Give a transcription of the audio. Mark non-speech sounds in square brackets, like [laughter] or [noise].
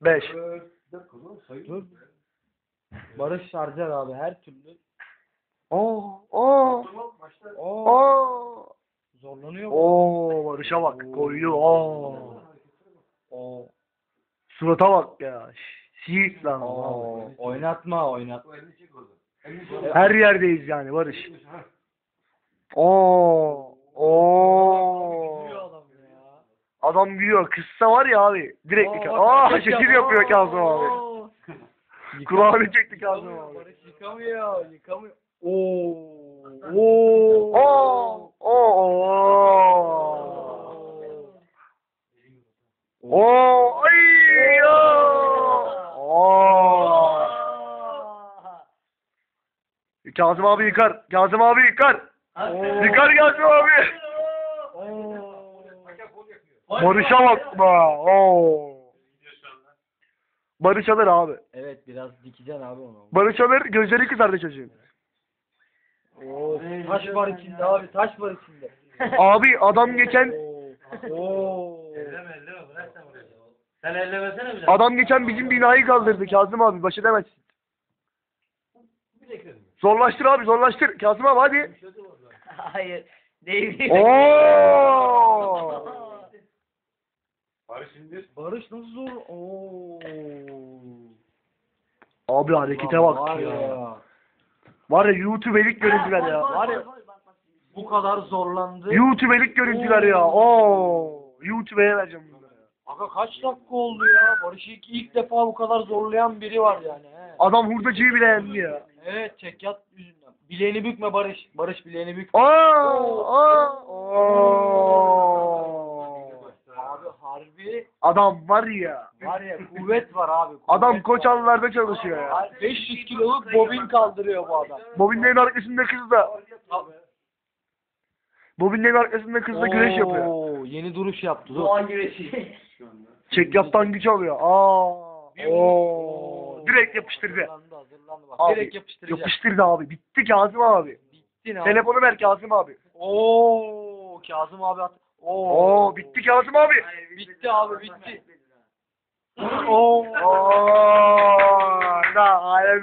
5. Dur. Barış harcar abi her türlü. Oo, oo, Oo. Zorlanıyor. Oo, Barış'a bak. Koydu. Oo. Oo. Surata bak ya. Siirt lan. Oo. Oynatma oynat. Her yerdeyiz yani Barış. Oo. Gülüyor adam ya. Adam gülüyor. Kıssa var ya abi. Direkt Oo, bak, Aa şekil yapıyor Kazım abi. Oo. [laughs] Kulağını çekti Kazım abi. Barış yıkamıyor, yıkamıyor. Oo. Oo. Oo. Oo. Oo. Ay. Oo. Kazım abi yıkar. Kazım abi yıkar. Yıkar Kazım abi. Barış'a bak be. Oo. Barış alır abi. Evet biraz dikeceksin abi onu. Barış alır gözleri kızardı çocuğun. Oo, taş var içinde abi, taş var içinde. [laughs] Abi adam geçen Oo. Elleme elleme bırak sen burayı. Sen ellemesene bir adam geçen bizim binayı kaldırdı Kazım abi başı demezsin. Zorlaştır abi zorlaştır. Kazım abi hadi. Hayır. Değil. Oo. [laughs] Barış nasıl zor? Oo. Abi harekete bak Var ya. Var ya YouTube'lik görüntüler ya. Var ya bu kadar zorlandı. YouTube'lik görüntüler ya. Oo. YouTube'ye vereceğim bunları. Aga kaç dakika oldu ya? Barış ilk, ilk defa bu kadar zorlayan biri var yani. He. Adam hurdacıyı bile yendi ya. Evet çekyat yüzünden. Bileğini bükme Barış. Barış bileğini bükme. Aa, aa, oo. Abi harbi Adam var ya. var ya kuvvet var abi. kuvvet Adam var. koçanlarda çalışıyor ya. Abi 500 kiloluk bobin kaldırıyor bu adam. Bobinlerin arkasında kız da. Bobinlerin arkasında kız da güreş yapıyor. Oo, yeni duruş yaptı. Dur. Doğa güreşi. Çek yaptan güç alıyor. Aa. Oo. Direkt yapıştırdı. Hazırlandı hazırlandı bak. Abi, Direkt yapıştıracak. Yapıştırdı abi. Bitti Kazım abi. Bittin abi. Telefonu ver Kazım abi. Oo, Kazım abi at. Oo. Oo bitti Kazım abi. Bitti abi bitti. Oo. [laughs] Oo. Da